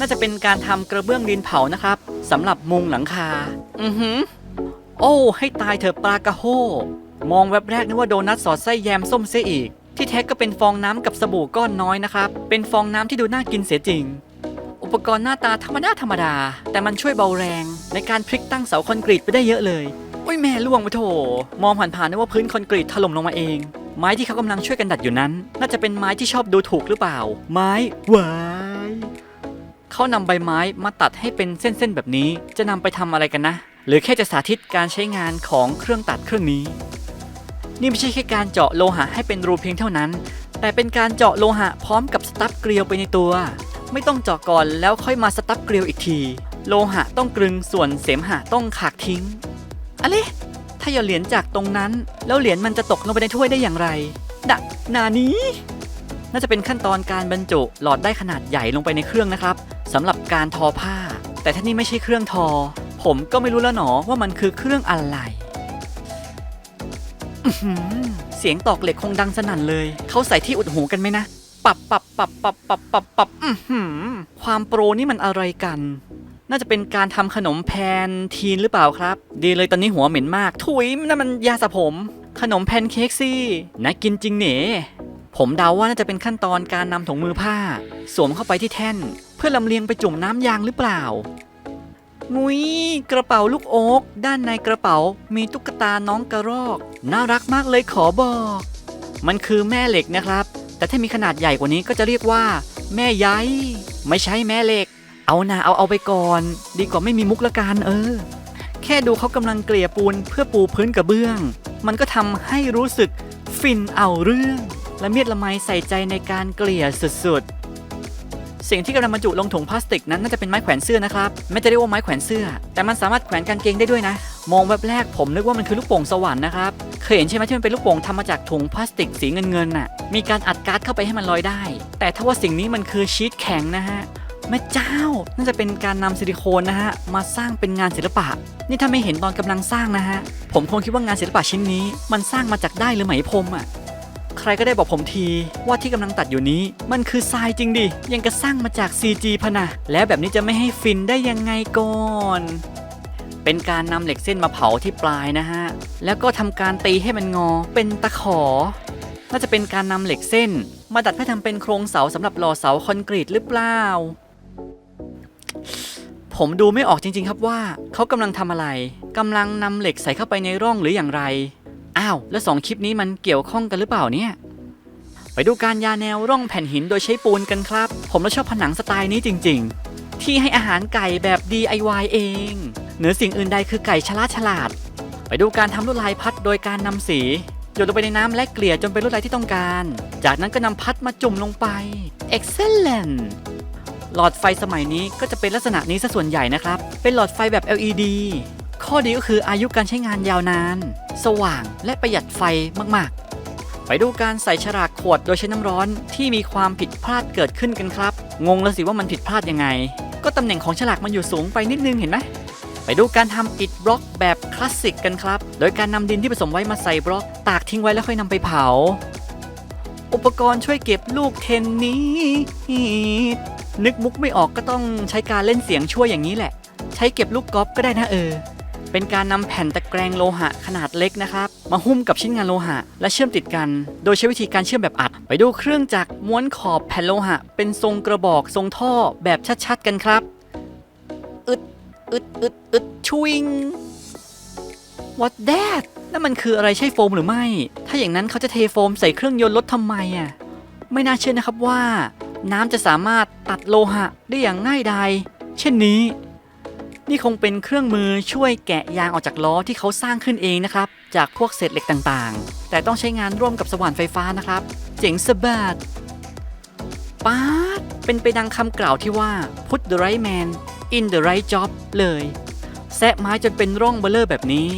น่าจะเป็นการทำกระเบื้องดินเผานะครับสำหรับมุงหลังคา อือหือ โอ้ ให้ตายเถอะปลากระโฮมองแวบแรกนึกว่าโดนัทสอดไส้แยมส้มเสียอีก ที่แท้ก็เป็นฟองน้ำกับสบู่ก้อนน้อยนะครับ เป็นฟองน้ำที่ดูน่ากินเสียจริง อุปกรณ์หน้าตาธรรมดาธรรมดา แต่มันช่วยเบาแรง ในการพลิกตั้งเสาคอนกรีตไปได้เยอะเลยอุ้ยแม่ล่วงไปโถ มองผ่านๆนึกว่าพื้นคอนกรีตถล่มลงมาเอง ไม้ที่เขากำลังช่วยกันดัดอยู่นั้น น่าจะเป็นไม้ที่ชอบดูถูกหรือเปล่า ไม้หวา เขานำใบไม้มาตัดให้เป็นเส้นๆแบบนี้ จะนำไปทำอะไรกันนะ หรือแค่จะสาธิตการใช้งานของเครื่องตัดเครื่องนี้ นี่ไม่ใช่แค่การเจาะโลหะให้เป็นรูเพียงเท่านั้น แต่เป็นการเจาะโลหะพร้อมกับสตั๊บเกลียวไปในตัว ไม่ต้องเจาะก่อนแล้วค่อยมาสตั๊บเกลียวอีกที โลหะต้องกลึงส่วนเสมหะต้องขากทิ้งอะไรถ้าหยอดเหรียญจากตรงนั้น แล้วเหรียญมันจะตกลงไปในถ้วยได้อย่างไรดะนานี้ น่าจะเป็นขั้นตอนการบรรจุหลอดได้ขนาดใหญ่ลงไปในเครื่องนะครับ สำหรับการทอผ้า แต่ถ้านี่ไม่ใช่เครื่องทอ ผมก็ไม่รู้แล้วหนอว่ามันคือเครื่องอะไรเสียงตอกเหล็กคงดังสนั่นเลย เขาใส่ที่อุดหูกันไหมนะ ปับปับปับปับปับปับปับอื้อหือความโปรนี่มันอะไรกัน น่าจะเป็นการทำขนมแพนทีนหรือเปล่าครับ ดีเลยตอนนี้หัวเหม็นมาก ถุยนั่นมันยาสระผม ขนมแพนเค้กสิน่ากินจริงเหนผมเดาว่าน่าจะเป็นขั้นตอนการนำถุงมือผ้า สวมเข้าไปที่แท่น พื่อลำเลียงไปจุ่มน้ำยางหรือเปล่างุยกระเป๋าลูกโอ๊กด้านในกระเป๋ามีตุ๊กตาน้องกระรอก น่ารักมากเลยขอบอก มันคือแม่เหล็กนะครับ แต่ถ้ามีขนาดใหญ่กว่านี้ก็จะเรียกว่า แม่ใยไม่ใช่แม่เหล็ก เอานาเอาเอาไปก่อน ดีกว่าไม่มีมุกละกันเออ แค่ดูเขากำลังเกลี่ยปูนเพื่อปูพื้นกระเบื้อง มันก็ทำให้รู้สึกฟินเอาเรื่อง และเมียดละไมใส่ใจในการเกลี่ยสุดๆ สิ่งที่กำลังบรรจุลงถุงพลาสติกนั้นน่าจะเป็นไม้แขวนเสื้อนะครับแม้จะเรียกว่าไม้แขวนเสื้อ แต่มันสามารถแขวนกางเกงได้ด้วยนะ มองแบบแรกผมนึกว่ามันคือลูกโป่งสวรรค์นะครับเคยเห็นใช่ไหมที่มันเป็นลูกโป่งทำมาจากถุงพลาสติกสีเงินเงินๆน่ะมีการอัดก๊าร์ดเข้าไปให้มันลอยได้ แต่ถ้าว่าสิ่งนี้มันคือชีตแข็งนะฮะแม่เจ้า น่าจะเป็นการนำซิลิโคนนะฮะ มาสร้างเป็นงานศิลปะ นี่ถ้าไม่เห็นตอนกำลังสร้างนะฮะ ผมคงคิดว่างานศิลปะชิ้นนี้ มันสร้างมาจากได้หรือไหมพรมอะ ใครก็ได้บอกผมทีว่าที่กำลังตัดอยู่นี้มันคือทรายจริงดิ ยังกระสร้างมาจาก CG พะนะ แล้วแบบนี้จะไม่ให้ฟินได้ยังไงก่อน เป็นการนำเหล็กเส้นมาเผาที่ปลายนะฮะ แล้วก็ทำการตีให้มันงอเป็นตะขอ น่าจะเป็นการนำเหล็กเส้น มาดัดเพื่อทำเป็นโครงเสาสำหรับหล่อเสาคอนกรีตหรือเปล่า ผมดูไม่ออกจริง ๆ ครับว่าเขากำลังทำอะไรกำลังนำเหล็กใส่เข้าไปในร่องหรืออย่างไร อ้าว แล้วสองคลิปนี้มันเกี่ยวข้องกันหรือเปล่าเนี่ย ไปดูการยาแนวร่องแผ่นหินโดยใช้ปูนกันครับ ผมและชอบผนังสไตล์นี้จริง ๆ ที่ให้อาหารไก่แบบ DIY เอง เหนือสิ่งอื่นใดคือไก่ฉลาดฉลาด ไปดูการทำลวดลายพัดโดยการนำสีหยดลงไปในน้ำและเกลี่ยจนเป็นลวดลายที่ต้องการ จากนั้นก็นำพัดมาจุ่มลงไป Excellent หลอดไฟสมัยนี้ก็จะเป็นลักษณะนี้ซะส่วนใหญ่นะครับ เป็นหลอดไฟแบบ LED ข้อดีก็คืออายุการใช้งานยาวนาน สว่างและประหยัดไฟมากๆ ไปดูการใส่ฉลากขวดโดยใช้น้ำร้อนที่มีความผิดพลาดเกิดขึ้นกันครับ งงแล้วสิว่ามันผิดพลาดยังไง ก็ตำแหน่งของฉลากมันอยู่สูงไปนิดนึงเห็นไหมไปดูการทำอิฐบล็อกแบบคลาสสิกกันครับ โดยการนำดินที่ผสมไว้มาใส่บล็อก ตากทิ้งไว้แล้วค่อยนำไปเผา อุปกรณ์ช่วยเก็บลูกเทนนิสนึกมุกไม่ออกก็ต้องใช้การเล่นเสียงช่วยอย่างนี้แหละ ใช้เก็บลูกกอล์ฟก็ได้นะเออ เป็นการนำแผ่นตะแกรงโลหะขนาดเล็กนะครับ มาหุ้มกับชิ้นงานโลหะ และเชื่อมติดกัน โดยใช้วิธีการเชื่อมแบบอัด ไปดูเครื่องจักรม้วนขอบแผ่นโลหะ เป็นทรงกระบอกทรงท่อแบบชัดๆกันครับอึดอึดอึดอึดชวิง What that นั่นมันคืออะไรใช่โฟมหรือไม่ ถ้าอย่างนั้นเขาจะเทโฟมใส่เครื่องยนต์รถทำไมอะ ไม่น่าเชื่อนะครับว่า น้ำจะสามารถตัดโลหะได้อย่างง่ายดายเช่นนี้ นี่คงเป็นเครื่องมือช่วยแกะยางออกจากล้อที่เขาสร้างขึ้นเองนะครับ จากพวกเศษเหล็กต่างๆ แต่ต้องใช้งานร่วมกับสว่านไฟฟ้านะครับ เจ๋งสะบัดป๊าดเป็นไปดังคำกล่าวที่ว่า put the right man in the right job เลย แซะไม้จนเป็นร่องเบลเลอร์แบบนี้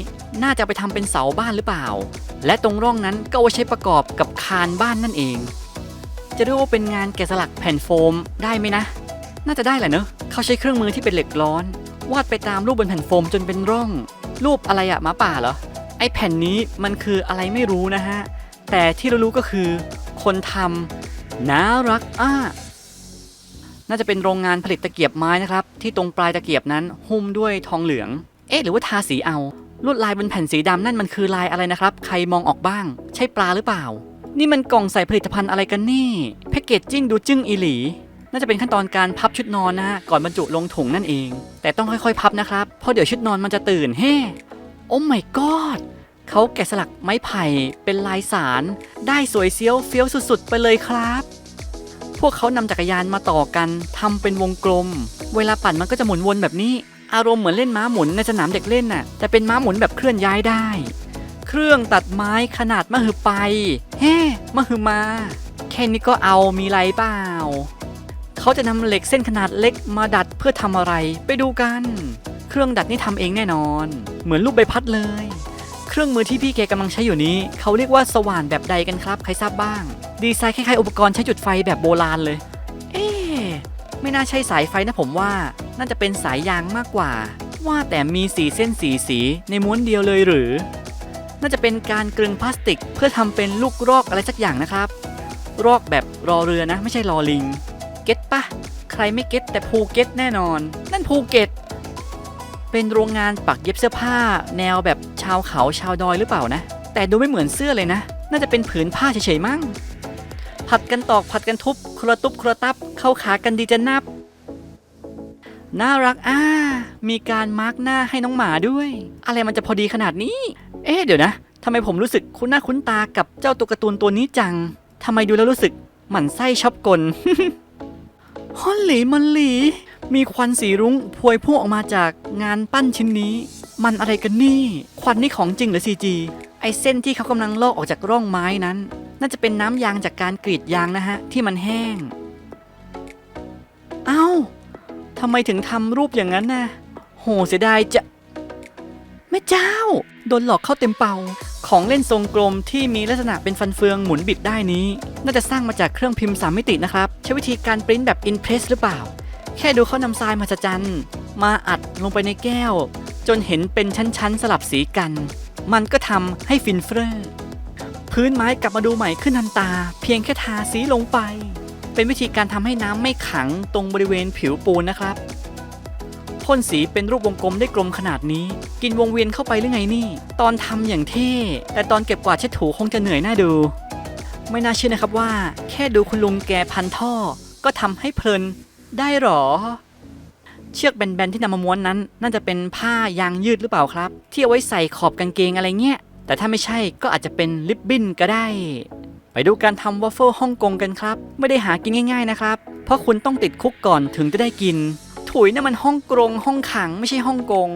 น่าจะไปทำเป็นเสาบ้านหรือเปล่า และตรงร่องนั้นก็เอาใช้ประกอบกับคานบ้านนั่นเอง จะเรียกว่าเป็นงานแกะสลักแผ่นโฟมได้ไหมนะ น่าจะได้แหละเนอะเขาใช้เครื่องมือที่เป็นเหล็กร้อน วาดไปตามรูปบนแผ่นโฟมจนเป็นร่อง รูปอะไรอะหมาป่าเหรอ ไอแผ่นนี้มันคืออะไรไม่รู้นะฮะ แต่ที่เรารู้ก็คือ คนทำน่ารักอะน่าจะเป็นโรงงานผลิตตะเกียบไม้นะครับ ที่ตรงปลายตะเกียบนั้นหุ้มด้วยทองเหลือง เอ๊ะหรือว่าทาสีเอาลวดลายบนแผ่นสีดำนั่นมันคือลายอะไรนะครับ ใครมองออกบ้าง ใช่ปลาหรือเปล่า นี่มันกล่องใส่ผลิตภัณฑ์อะไรกันนี่ แพคเกจจิ้งดูจึ้งอีหลี น่าจะเป็นขั้นตอนการพับชุดนอนนะฮะก่อนบรรจุลงถุงนั่นเอง แต่ต้องค่อยๆ พับนะครับเพราะเดี๋ยวชุดนอนมันจะตื่นเฮ้โอ้ my god เขาแกะสลักไม้ไผ่เป็นลายสาร ได้สวยเซียวเฟี้ยวสุดๆ ไปเลยครับ พวกเขานำจักรยานมาต่อกันทำเป็นวงกลม เวลาปั่นมันก็จะหมุนวนแบบนี้ อารมณ์เหมือนเล่นม้าหมุนในสนามเด็กเล่นน่ะแต่เป็นม้าหมุนแบบเคลื่อนย้ายได้ เครื่องตัดไม้ขนาดมหึไป เฮ้มหึมา แค่นี้ก็เอามีไรเปล่า เขาจะนำเหล็กเส้นขนาดเล็กมาดัดเพื่อทำอะไร ไปดูกัน เครื่องดัดนี่ทำเองแน่นอน เหมือนลูกใบพัดเลย เครื่องมือที่พี่แกกำลังใช้อยู่นี้ เขาเรียกว่าสว่านแบบใดกันครับ ใครทราบบ้าง ดีไซน์คล้ายๆอุปกรณ์ใช้จุดไฟแบบโบราณเลย เอ๊ะไม่น่าใช่สายไฟนะผมว่า น่าจะเป็นสายยางมากกว่า ว่าแต่มีสีเส้นสีสีในม้วนเดียวเลยหรือ น่าจะเป็นการกลึงพลาสติก เพื่อทำเป็นลูกรอกอะไรสักอย่างนะครับ รอกแบบรอเรือนะ ไม่ใช่รอลิง เก็ตปะใครไม่เก็ตแต่ภูเก็ตแน่นอน นั่นภูเก็ต เป็นโรงงานปักเย็บเสื้อผ้า แนวแบบชาวเขาชาวดอยหรือเปล่านะ แต่ดูไม่เหมือนเสื้อเลยนะ น่าจะเป็นผืนผ้าเฉยๆมั้ง ผัดกันตอกผัดกันทุบคระตุบคระตับ เข้าขากันดีจะนับ น่ารักอ่ามีการมาร์กหน้าให้น้องหมาด้วย อะไรมันจะพอดีขนาดนี้ เอ๊ะเดี๋ยวนะทำไมผมรู้สึกคุ้นหน้าคุ้นตากับเจ้าตัวการ์ตูนตัวนี้จังทำไมดูแล้วรู้สึกหมั่นไส้ชอบกล ฮอลลีมันหลี มีควันสีรุ้งพวยพุ่งออกมาจากงานปั้นชิ้นนี้ มันอะไรกันนี่ ควันนี่ของจริงหรือซีจีไอเส้นที่เขากำลังลอกออกจากร่องไม้นั้น น่าจะเป็นน้ำยางจากการกรีดยางนะฮะ ที่มันแห้ง เอ้าทำไมถึงทำรูปอย่างนั้นน่ะโหเสียดายจะแม่เจ้า โดนหลอกเข้าเต็มเป่า ของเล่นทรงกลมที่มีลักษณะเป็นฟันเฟืองหมุนบิดได้นี้ น่าจะสร้างมาจากเครื่องพิมพ์ 3 มิตินะครับ ใช้วิธีการปริ้นแบบ Impress หรือเปล่า แค่ดูเขานำทรายมาจันมาอัดลงไปในแก้ว จนเห็นเป็นชั้นๆ สลับสีกัน มันก็ทำให้ฟินเฟอร์พื้นไม้กลับมาดูใหม่ขึ้นทันตา เพียงแค่ทาสีลงไป เป็นวิธีการทำให้น้ำไม่ขังตรงบริเวณผิวปูนนะครับ พ่นสีเป็นรูปวงกลมได้กลมขนาดนี้ กินวงเวียนเข้าไปหรือไงนี่ ตอนทำอย่างเท่ แต่ตอนเก็บกวาดเช็ดถูคงจะเหนื่อยน่าดู ไม่น่าเชื่อนะครับว่า แค่ดูคุณลุงแกพันท่อ ก็ทำให้เพลิน ได้หรอ เชือกแบนๆที่นำมาม้วนนั้น น่าจะเป็นผ้ายางยืดหรือเปล่าครับ ที่เอาไว้ใส่ขอบกางเกงอะไรเงี้ย แต่ถ้าไม่ใช่ก็อาจจะเป็นลิปบิ้นก็ได้ ไปดูการทำวอฟเฟิลฮ่องกงกันครับ ไม่ได้หากินง่าย ๆนะครับ เพราะคุณต้องติดคุกก่อนถึงจะได้กิน ถุยนั่มันห้องกรงห้องขังไม่ใช่ฮ่องกง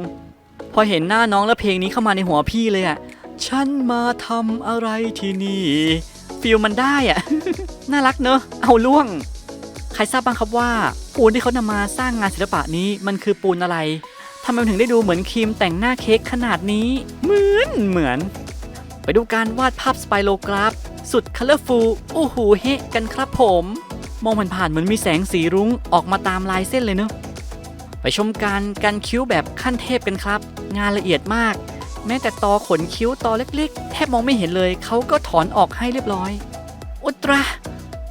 พอเห็นหน้าน้องแล้วเพลงนี้เข้ามาในหัวพี่เลยอะฉันมาทำอะไรที่นี่ ฟิลมันได้อะน่ารักเนอะ เอาล่วง ใครทราบบ้างครับว่า ปูนที่เขานำมาสร้างงานศิลปะนี้มันคือปูนอะไรทำไมถึงได้ดูเหมือนครีมแต่งหน้าเค้กขนาดนี้ เหมือนเหมือน ไปดูการวาดภาพสไปโรกราฟ สุดคัลเลอร์ฟูลอู้หูเฮกันครับผม มองผ่านๆเหมือนมีแสงสีรุ้งออกมาตามลายเส้นเลยเนอะ ไปชมการกันคิ้วแบบขั้นเทพกันครับ งานละเอียดมาก แม้แต่ตอขนคิ้วตอเล็กๆ แทบมองไม่เห็นเลย เขาก็ถอนออกให้เรียบร้อยอุตรา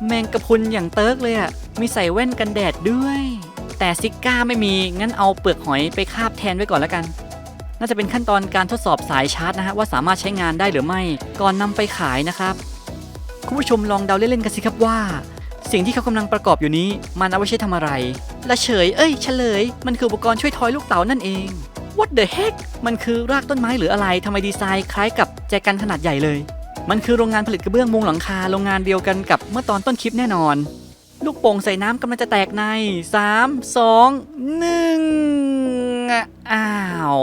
แมงกะพุนอย่างเติร์กเลยอะมีใส่แว่นกันแดดด้วย แต่ซิก้าไม่มีงั้นเอาเปลือกหอยไปคาบแทนไว้ก่อนแล้วกัน น่าจะเป็นขั้นตอนการทดสอบสายชาร์จนะฮะว่าสามารถใช้งานได้หรือไม่ ก่อนนำไปขายนะครับคุณผู้ชมลองเดาเล่นๆกันสิครับว่า สิ่งที่เขากำลังประกอบอยู่นี้มันเอาไว้ใช้ทำอะไร และเฉย เอ้ย เฉลย มันคืออุปกรณ์ช่วยทอยลูกเต๋านั่นเอง What the heck มันคือรากต้นไม้หรืออะไรทำไมดีไซน์คล้ายกับแจกันขนาดใหญ่เลย มันคือโรงงานผลิตกระเบื้องมุงหลังคา โรงงานเดียวกันกับเมื่อตอนต้นคลิปแน่นอน ลูกโป่งใส่น้ำกำลังจะแตกใน 3 2 1 อ้าว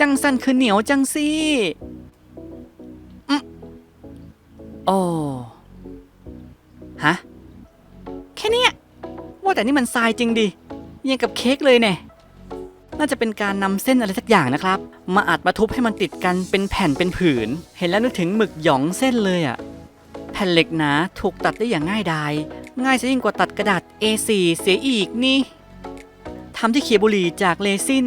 จังสั้นคือเหนียวจังสิอืมโอ้ฮะ แค่นี้ ว่าแต่นี่มันทรายจริงดิยังกับเค้กเลยเนี่ยน่าจะเป็นการนำเส้นอะไรสักอย่างนะครับ มาอัดมาทุบให้มันติดกันเป็นแผ่นเป็นผืน เห็นแล้วนึกถึงหมึกหยองเส้นเลยอะแผ่นเหล็กหนาถูกตัดได้อย่างง่ายดาย ง่ายซะยิ่งกว่าตัดกระดาษ A4 เสียอีกนี่ทำที่เขียบุหรี่จากเลซิน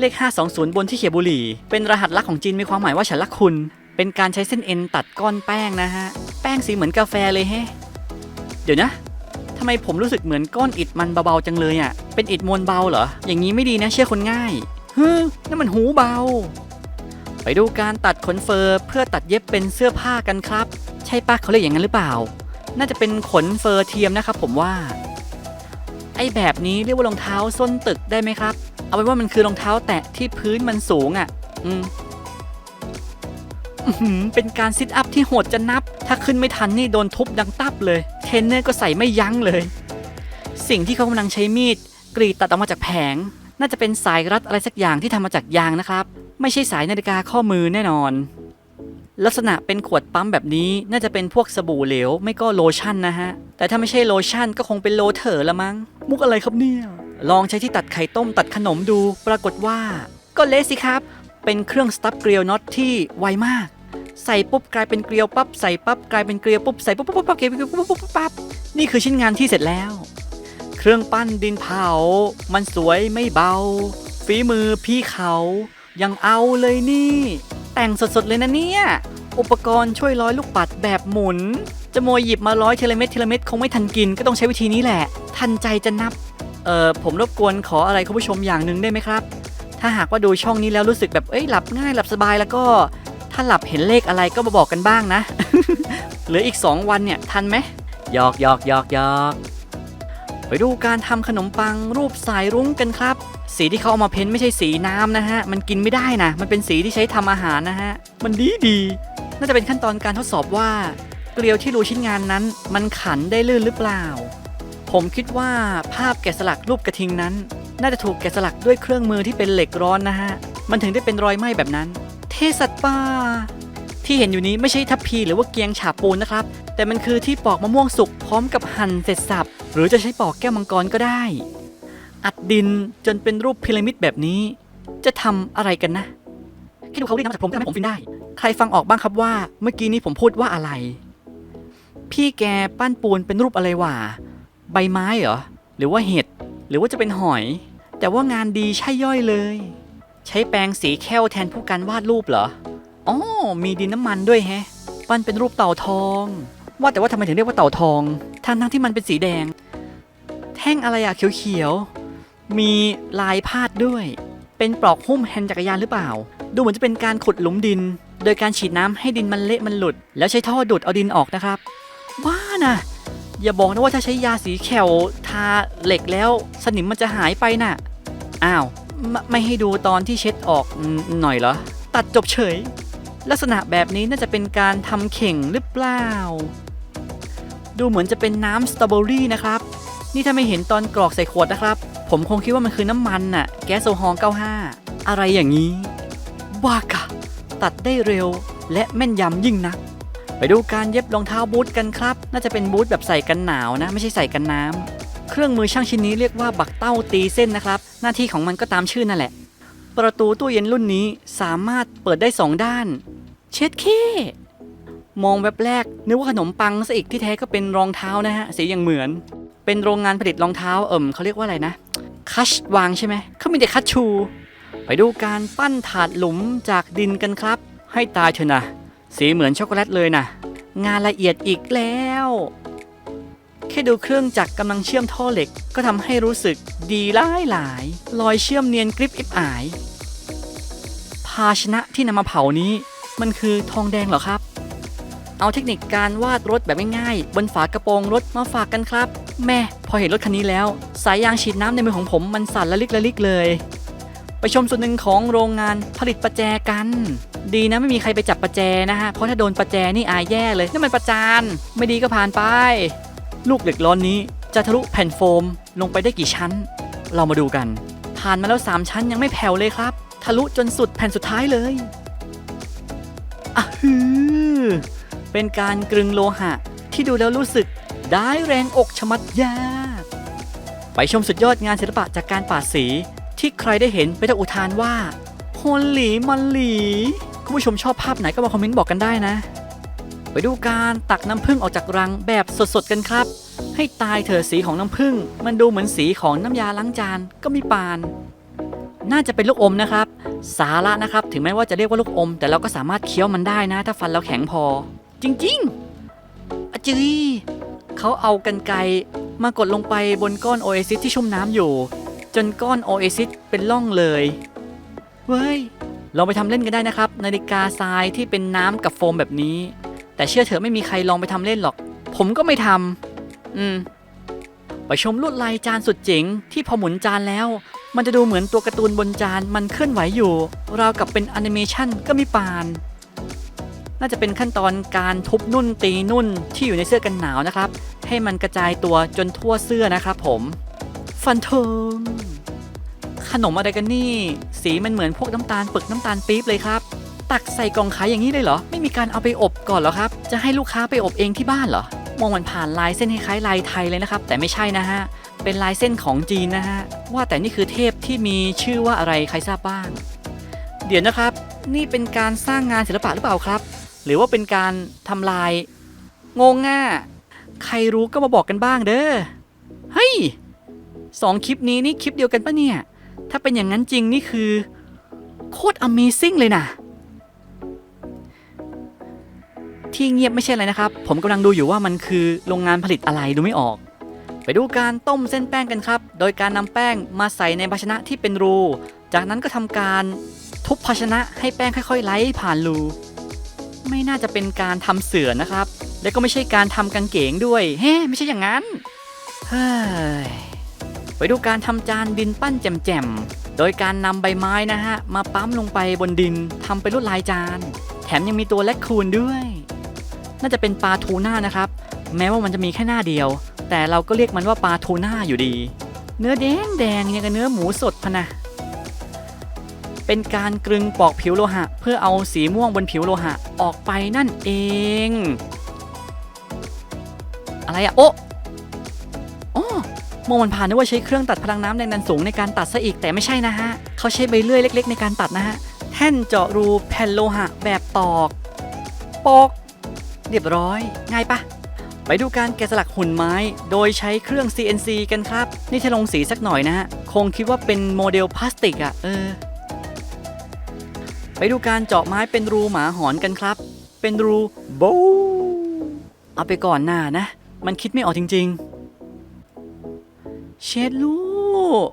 เลข 520 บนที่เขียบุหรี่ เป็นรหัสลักของจีนมีความหมายว่าฉันรักคุณ เป็นการใช้เส้นเอ็นตัดก้อนแป้งนะฮะ แป้งสีเหมือนกาแฟเลยแฮะ เดี๋ยวนะำำไมผมรู้สึกเหมือนก้อนอิฐมันเบาๆจังเลยอะ่ะ เป็นอิฐมวลเบาเหรอ อย่างนี้ไม่ดีนะเชื่อคนง่ายฮ้ยนั่นมันหูเบา ไปดูการตัดขนเฟอร์เพื่อตัดเย็บเป็นเสื้อผ้ากันครับ ใช่ปะเขาเรียกอย่างนั้นหรือเปล่า น่าจะเป็นขนเฟอร์เทียมนะครับผมว่า ไอ้แบบนี้เรียกว่ารองเท้าส้นตึกได้ไหมครับ เอาเป็นว่ามันคือรองเท้าแตะที่พื้นมันสูงอะ่ะ อืมเป็นการซิทอัพที่โหดจะนับ ถ้าขึ้นไม่ทันนี่โดนทุบดังตับเลย เทรนเนอร์ก็ใส่ไม่ยั้งเลย สิ่งที่เขากำลังใช้มีดกรีดตัดออกมาจากแผง น่าจะเป็นสายรัดอะไรสักอย่างที่ทำมาจากยางนะครับ ไม่ใช่สายนาฬิกาข้อมือแน่นอน ลักษณะเป็นขวดปั๊มแบบนี้น่าจะเป็นพวกสบู่เหลวไม่ก็โลชั่นนะฮะ แต่ถ้าไม่ใช่โลชั่นก็คงเป็นโลเถอละมั้ง มุกอะไรครับเนี่ย ลองใช้ที่ตัดไข่ต้มตัดขนมดู ปรากฏว่า ก็เละสิครับ เป็นเครื่องสตั๊บเกลียวน็อตที่ไวมาก ใส่ปุ๊บกลายเป็นเกลียวปั๊บใส่ปั๊บกลายเป็นเกลียวปุ๊บใส่ปุ๊บปุ๊บปุ๊บเกลียวปุ๊บปุ๊บปุ๊บปั๊บนี่คือชิ้นงานที่เสร็จแล้ว เครื่องปั้นดินเผา มันสวยไม่เบา ฝีมือพี่เขายังเอาเลยนี่ แต่งสดๆเลยนะเนี่ย อุปกรณ์ช่วยร้อยลูกปัดแบบหมุนจะโมยหยิบมาร้อยเทีลเม็ดทีลเม็ดคงไม่ทันกินก็ต้องใช้วิธีนี้แหละ ทันใจจะนับ เอ่อผมรบกวนขออะไรคุณผู้ชมอย่างหนึ่งได้ไหมครับ ถ้าหากว่าดูช่องนี้แล้วรู้สึกแบบเอ้ยหลับง่ายหลับสบายแล้วก็ ถ้าหลับเห็นเลขอะไรก็มาบอกกันบ้างนะ เหลืออีก 2 วันเนี่ยทันไหมหยอกหยอกหยอกหยอกไปดูการทำขนมปังรูปสายรุ้งกันครับ สีที่เขาเอามาเพ้นไม่ใช่สีน้ำนะฮะ มันกินไม่ได้นะ มันเป็นสีที่ใช้ทำอาหารนะฮะ มันดีดี น่าจะเป็นขั้นตอนการทดสอบว่า เกลียวที่รูชิ้นงานนั้น มันขันได้ลื่นหรือเปล่า ผมคิดว่าภาพแกะสลักรูปกระทิงนั้น น่าจะถูกแกะสลักด้วยเครื่องมือที่เป็นเหล็กร้อนนะฮะ มันถึงได้เป็นรอยไหม้แบบนั้น เทสัตว์ป่าที่เห็นอยู่นี้ไม่ใช่ทัพพีหรือว่าเกียงฉาปูนนะครับ แต่มันคือที่ปอกมะม่วงสุกพร้อมกับหั่นเสร็จสับ หรือจะใช้ปอกแก้วมังกรก็ได้ อัดดินจนเป็นรูปพีระมิดแบบนี้ จะทำอะไรกันนะแค่ดูเขาเรียกน้ำจากผมก็ทำให้ผมฟินได้ ใครฟังออกบ้างครับว่า เมื่อกี้นี้ผมพูดว่าอะไร พี่แกปั้นปูนเป็นรูปอะไรวะใบไม้เหรอหรือว่าเห็ดหรือว่าจะเป็นหอย แต่ว่างานดีใช่ย่อยเลย ใช้แปรงสีแค่วแทนผู้การวาดรูปเหรอ อ๋อ มีดินน้ำมันด้วยแฮะ ปั้นเป็นรูปเต่าทอง ว่าแต่ว่าทำไมถึงเรียกว่าเต่าทอง ทั้งทั้งที่มันเป็นสีแดง แท่งอะไรอะเขียวๆ มีลายพาดด้วย เป็นปลอกหุ้มแฮนด์จักรยานหรือเปล่า ดูเหมือนจะเป็นการขุดหลุมดิน โดยการฉีดน้ำให้ดินมันเละมันหลุด แล้วใช้ท่อดูดเอาดินออกนะครับ บ้านะอย่าบอกนะว่าถ้าใช้ยาสีแขวทาเหล็กแล้ว สนิมมันจะหายไปน่ะ อ้าว ไม่ไม่ให้ดูตอนที่เช็ดออกอืมหน่อยเหรอ ตัดจบเฉย ลักษณะแบบนี้น่าจะเป็นการทำเข่งหรือเปล่า ดูเหมือนจะเป็นน้ำสตรอเบอรี่นะครับ นี่ถ้าไม่เห็นตอนกรอกใส่ขวดนะครับ ผมคงคิดว่ามันคือน้ำมันน่ะ แก๊สโซฮอล์95 อะไรอย่างนี้ว้ากะ ตัดได้เร็วและแม่นยำยิ่งนัก ไปดูการเย็บรองเท้าบูทกันครับ น่าจะเป็นบูทแบบใส่กันหนาวนะ ไม่ใช่ใส่กันน้ำ เครื่องมือช่างชิ้นนี้เรียกว่าบักเต้าตีเส้นนะครับ หน้าที่ของมันก็ตามชื่อนั่นแหละ ประตูตู้เย็นรุ่นนี้สามารถเปิดได้สองด้าน เช็ดเคมองแวบแรก นึกว่าขนมปังซะอีกที่แท้ก็เป็นรองเท้านะฮะสีอย่างเหมือน เป็นโรงงานผลิตรองเท้าเอิ่มเขาเรียกว่าอะไรนะ คัชวางใช่ไหมเขามีแต่คัชชู ไปดูการปั้นถาดหลุมจากดินกันครับ ให้ตายเถอะนะสีเหมือนช็อกโกแลตเลยนะงานละเอียดอีกแล้ว แค่ดูเครื่องจักรกำลังเชื่อมท่อเหล็ก ก็ทำให้รู้สึกดีหลายหลายรอยเชื่อมเนียนกริบอิบอาย ภาชนะที่นำมาเผานี้ มันคือทองแดงเหรอครับ เอาเทคนิคการวาดรถแบบง่ายๆ บนฝากระโปรงรถมาฝากกันครับ แม่พอเห็นรถคันนี้แล้ว สายยางฉีดน้ำในมือของผมมันสั่นละลิกละลิกเลย ไปชมส่วนหนึ่งของโรงงานผลิตประแจกัน ดีนะไม่มีใครไปจับประแจนะฮะเพราะถ้าโดนประแจนี่อายแย่เลยนี่นมันประจาน ไม่ดีก็ผ่านไป ลูกเหล็กร้อนนี้จะทะลุแผ่นโฟมลงไปได้กี่ชั้น เรามาดูกัน ผ่านมาแล้ว 3 ชั้นยังไม่แผ่วเลยครับ ทะลุจนสุดแผ่นสุดท้ายเลยอะฮือเป็นการกรึงโลหะ ที่ดูแล้วรู้สึกได้แรงอกชะมัดยาก ไปชมสุดยอดงานศิลปะจากการปาดสี ที่ใครได้เห็นไปต้องอุทานว่าฮอนหลีมันหลี คุณผู้ชมชอบภาพไหนก็มาคอมเมนต์บอกกันได้นะ ไปดูการตักน้ำผึ้งออกจากรังแบบสดๆกันครับ ให้ตายเถอะสีของน้ำผึ้งมันดูเหมือนสีของน้ำยาล้างจานก็มีปาน น่าจะเป็นลูกอมนะครับ สาระนะครับถึงแม้ว่าจะเรียกว่าลูกอม แต่เราก็สามารถเคี้ยวมันได้นะ ถ้าฟันเราแข็งพอ จริงๆอะจืยเขาเอากันไกมากดลงไปบนก้อนโอเอซิสที่ชุ่มน้ำอยู่ จนก้อนโอเอซิสเป็นร่องเลยเว้ยลองไปทำเล่นกันได้นะครับ นาฬิกาทรายที่เป็นน้ำกับโฟมแบบนี้ แต่เชื่อเถอะไม่มีใครลองไปทำเล่นหรอก ผมก็ไม่ทำอืม ไปชมลวดลายจานสุดเจ๋งที่พอหมุนจานแล้ว มันจะดูเหมือนตัวการ์ตูนบนจานมันเคลื่อนไหวอยู่ ราวกับเป็นแอนิเมชันก็มีปาน น่าจะเป็นขั้นตอนการทุบนุ่นตีนุ่นที่อยู่ในเสื้อกันหนาวนะครับ ให้มันกระจายตัวจนทั่วเสื้อนะครับผม ฟันเทิงขนมอะไรกันนี่ สีมันเหมือนพวกน้ำตาลปึกน้ำตาลปี๊บเลยครับ ตักใส่กล่องขายอย่างนี้เลยเหรอ ไม่มีการเอาไปอบก่อนเหรอครับ จะให้ลูกค้าไปอบเองที่บ้านเหรอ มองมันผ่านลายเส้นคล้ายลายไทยเลยนะครับ แต่ไม่ใช่นะฮะ เป็นลายเส้นของจีนนะฮะ ว่าแต่นี่คือเทพที่มีชื่อว่าอะไรใครทราบบ้าง เดี๋ยวนะครับ นี่เป็นการสร้างงานศิลปะหรือเปล่าครับ หรือว่าเป็นการทำลาย งงอะใครรู้ก็มาบอกกันบ้างเด้อ เฮ้ยสองคลิปนี้นี่คลิปเดียวกันปะเนี่ย ถ้าเป็นอย่างนั้นจริงนี่คือ โคตร Amazing เลยนะ ที่เงียบไม่ใช่อะไรนะครับ ผมกำลังดูอยู่ว่ามันคือโรงงานผลิตอะไรดูไม่ออก ไปดูการต้มเส้นแป้งกันครับ โดยการนำแป้งมาใส่ในภาชนะที่เป็นรู จากนั้นก็ทำการทุบภาชนะให้แป้งค่อยๆไหลผ่านรู ไม่น่าจะเป็นการทำเสือนะครับ และก็ไม่ใช่การทำกางเกงด้วยเฮ้ไม่ใช่อย่างนั้นเฮ้ยไปดูการทำจานดินปั้นแจ่มๆโดยการนำใบไม้นะฮะมาปั๊มลงไปบนดินทำเป็นลวดลายจาน แถมยังมีตัวแลคคูนด้วย น่าจะเป็นปลาทูน่านะครับ แม้ว่ามันจะมีแค่หน้าเดียว แต่เราก็เรียกมันว่าปลาทูน่าอยู่ดี เนื้อแดงแดงอย่างกับเนื้อหมูสดพะนะ เป็นการกลึงปอกผิวโลหะ เพื่อเอาสีม่วงบนผิวโลหะออกไปนั่นเอง อะไรอะโอ้โอ้มองมันผ่านนึกว่าใช้เครื่องตัดพลังน้ำแรงดันสูงในการตัดซะอีกแต่ไม่ใช่นะฮะ เขาใช้ใบเลื่อยเล็ก ๆ ในการตัดนะฮะ แท่นเจาะรูแผ่นโลหะแบบตอก ปอก เรียบร้อย ง่ายปะไปดูการแกะสลักหุ่นไม้ โดยใช้เครื่อง CNC กันครับ นี่ถ้าลงสีสักหน่อยนะฮะ คงคิดว่าเป็นโมเดลพลาสติกอะเออ ไปดูการเจาะไม้เป็นรูหมาหอนกันครับ เป็นรูโบเอาไปก่อนหน้านะ มันคิดไม่ออกจริง ๆ เชดลูก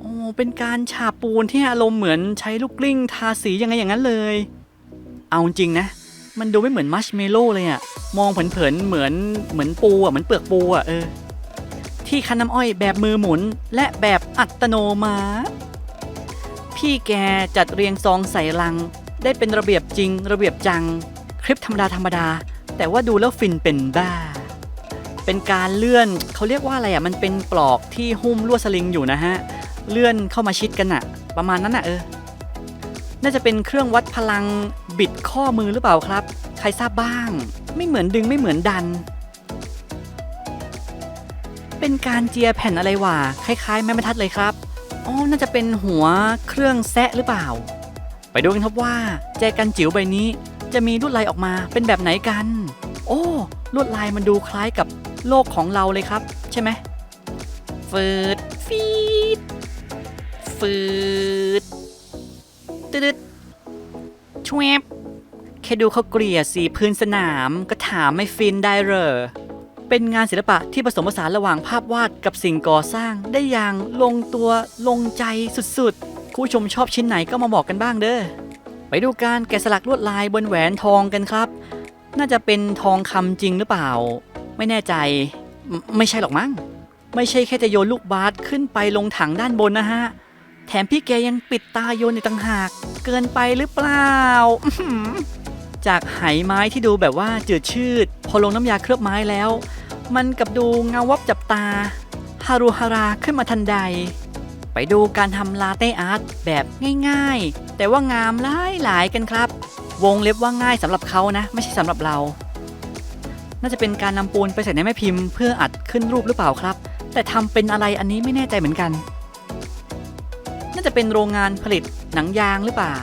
โอ้เป็นการฉาบปูนที่อารมณ์เหมือนใช้ลูกกลิ้งทาสียังไงอย่างนั้นเลย เอาจริงนะ มันดูไม่เหมือนมัชเมลโล่เลยอะมองเผินๆเหมือนเหมือนปูอะเหมือนเปลือกปูอะเออ ที่คันน้ำอ้อยแบบมือหมุนและแบบอัตโนมัติพี่แกจัดเรียงซองใส่ลัง ได้เป็นระเบียบจริง ระเบียบจัง คลิปธรรมดาธรรมดา แต่ว่าดูแล้วฟินเป็นบ้า เป็นการเลื่อนเขาเรียกว่าอะไรอะมันเป็นปลอกที่หุ้มลวดสลิงอยู่นะฮะ เลื่อนเข้ามาชิดกันอะประมาณนั้นอะเออ น่าจะเป็นเครื่องวัดพลัง บิดข้อมือหรือเปล่าครับ ใครทราบบ้าง ไม่เหมือนดึงไม่เหมือนดัน เป็นการเจียแผ่นอะไรวะคล้ายๆ แม่บรรทัดเลยครับอ๋อน่าจะเป็นหัวเครื่องแซะหรือเปล่า ไปดูกันครับว่าแจกันจิ๋วใบนี้ จะมีลวดลายออกมาเป็นแบบไหนกัน โอ้ลวดลายมันดูคล้ายกับโลกของเราเลยครับ ใช่ไหมฟืดฟีดฟืดตืด ชวบแค่ดูเขาเกลี่ยสีพื้นสนามก็ถามไม่ฟินได้เหรอ เป็นงานศิลปะที่ผสมผสานระหว่างภาพวาดกับสิ่งก่อสร้างได้อย่างลงตัวลงใจสุดๆ ผู้ชมชอบชิ้นไหนก็มาบอกกันบ้างเด้อ ไปดูการแกะสลักลวดลายบนแหวนทองกันครับ น่าจะเป็นทองคำจริงหรือเปล่า ไม่แน่ใจ ไม่ไม่ใช่หรอกมั้ง ไม่ใช่แค่จะโยนลูกบาสขึ้นไปลงถังด้านบนนะฮะ แถมพี่แกยังปิดตาโยนในต่างหาก เกินไปหรือเปล่า จากไหไม้ที่ดูแบบว่าจืดชืด พอลงน้ำยาเคลือบไม้แล้ว มันกับดูเงาวับจับตาฮารุฮาราขึ้นมาทันใด ไปดูการทำลาเต้อาร์ตแบบง่ายๆ แต่ว่างามหลายหลายๆกันครับ วงเล็บว่าง่ายสำหรับเขานะ ไม่ใช่สำหรับเรา น่าจะเป็นการนำปูนไปใส่ในแม่พิมพ์เพื่ออัดขึ้นรูปหรือเปล่าครับ แต่ทำเป็นอะไรอันนี้ไม่แน่ใจเหมือนกัน จะเป็นโรงงานผลิตหนังยางหรือเปล่า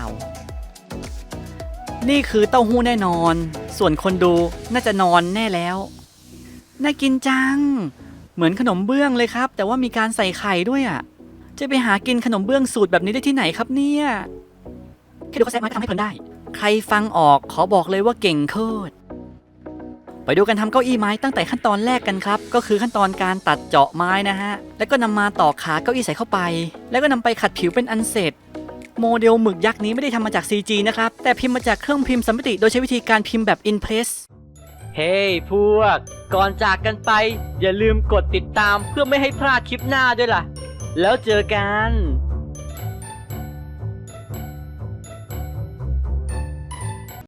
นี่คือเต้าหู้แน่นอน ส่วนคนดูน่าจะนอนแน่แล้ว น่ากินจัง เหมือนขนมเบื้องเลยครับ แต่ว่ามีการใส่ไข่ด้วยอะ จะไปหากินขนมเบื้องสูตรแบบนี้ได้ที่ไหนครับเนี่ยแค่ดูเขาแซะมาก็ทำให้เพลินได้ ใครฟังออกขอบอกเลยว่าเก่งโคตร ไปดูกันทำเก้าอี้ไม้ตั้งแต่ขั้นตอนแรกกันครับ ก็คือขั้นตอนการตัดเจาะไม้นะฮะ แล้วก็นำมาต่อขาเก้าอี้ใส่เข้าไป แล้วก็นำไปขัดผิวเป็นอันเสร็จ โมเดลหมึกยักษ์นี้ไม่ได้ทำมาจาก CG นะครับ แต่พิมพ์มาจากเครื่องพิมพ์สมมติ โดยใช้วิธีการพิมพ์แบบ Impress เฮ้ยพวก ก่อนจากกันไป อย่าลืมกดติดตามเพื่อไม่ให้พลาดคลิปหน้าด้วยล่ะ แล้วเจอกัน